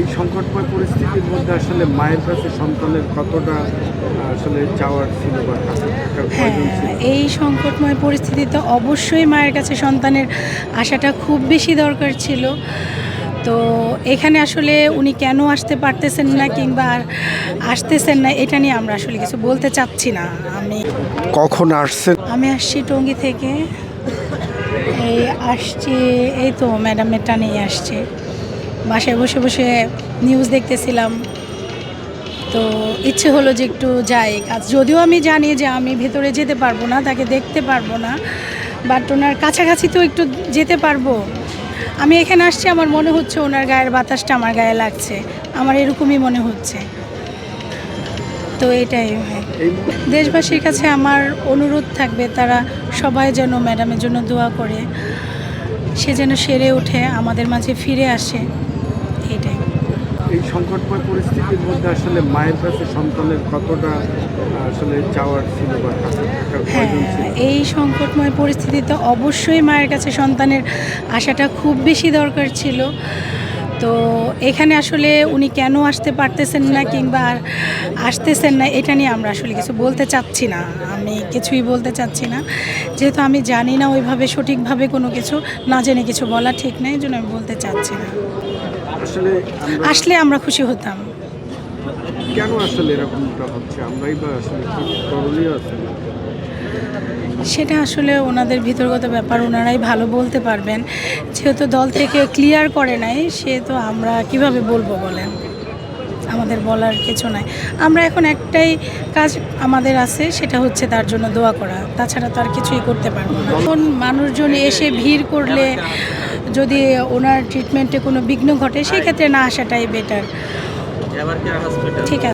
এই সংকটময় পরিস্থিতির মধ্যে আসলে মায়ের কাছে সন্তানের কতটা আসলে চাওয়ার ছিল বা হ্যাঁ এই সংকটময় পরিস্থিতিতে অবশ্যই মায়ের কাছে সন্তানের আশাটা খুব বেশি দরকার ছিল। তো এখানে আসলে উনি কেন আসতে পারতেছেন না কিংবা আসতেছেন না এটা নিয়ে আমরা আসলে কিছু বলতে চাচ্ছি না। আমি কখন আসছেন? আমি আসছি টঙ্গি থেকে। এই আসছি এই তো ম্যাডামের টানেই আসছি। বাসায় বসে বসে নিউজ দেখতেছিলাম। তো ইচ্ছে হলো যে একটু যাই। কাজ যদিও আমি জানি যে আমি ভেতরে যেতে পারব না, তাকে দেখতে পারব না বাট ওনার কাছাকাছি তো একটু যেতে পারব। আমি এখানে আসছি, আমার মনে হচ্ছে ওনার গায়ের বাতাসটা আমার গায়ে লাগছে। আমার এরকমই মনে হচ্ছে। তো এটাই দেশবাসীর কাছে আমার অনুরোধ থাকবে, তারা সবাই যেন ম্যাডামের জন্য দোয়া করে। সে যেন সেরে ওঠে, আমাদের মাঝে ফিরে আসে। এটাই। এই সংকটময় পরিস্থিতির মধ্যে আসলে মায়ের কাছে সন্তানের কতটা আসলে চাওয়ার ছিল বা হ্যাঁ এই সংকটময় পরিস্থিতিতে অবশ্যই মায়ের কাছে সন্তানের আশাটা খুব বেশি দরকার ছিল। তো এখানে আসলে উনি কেন আসতে পারতেছেন না কিংবা আসতেছেন না এটা নিয়ে আমরা আসলে কিছু বলতে চাচ্ছি না। আমি কিছুই বলতে চাচ্ছি না। যেহেতু আমি জানি না ওইভাবে সঠিকভাবে কোনো কিছু না জেনে কিছু বলা ঠিক নেই এই জন্য আমি বলতে চাচ্ছি না। আসলে আমরা আসলে আমরা খুশি হতাম। কেন আসলে এরকমটা হচ্ছে? আমরাই বা আসলে কি করণীয় আছে? সেটা আসলে ওনাদের ভিতরগত ব্যাপার, ওনারাই ভালো বলতে পারবেন। যেহেতু দল থেকে ক্লিয়ার করে নাই, সেহেতু আমরা কীভাবে বলব বলেন? আমাদের বলার কিছু নাই। আমরা এখন একটাই কাজ আমাদের আছে, সেটা হচ্ছে তার জন্য দোয়া করা। তাছাড়া তো আর কিছুই করতে পারব না। এখন মানুষজন এসে ভিড় করলে যদি ওনার ট্রিটমেন্টে কোনো বিঘ্ন ঘটে, সেই ক্ষেত্রে না আসাটাই বেটার ঠিক আছে।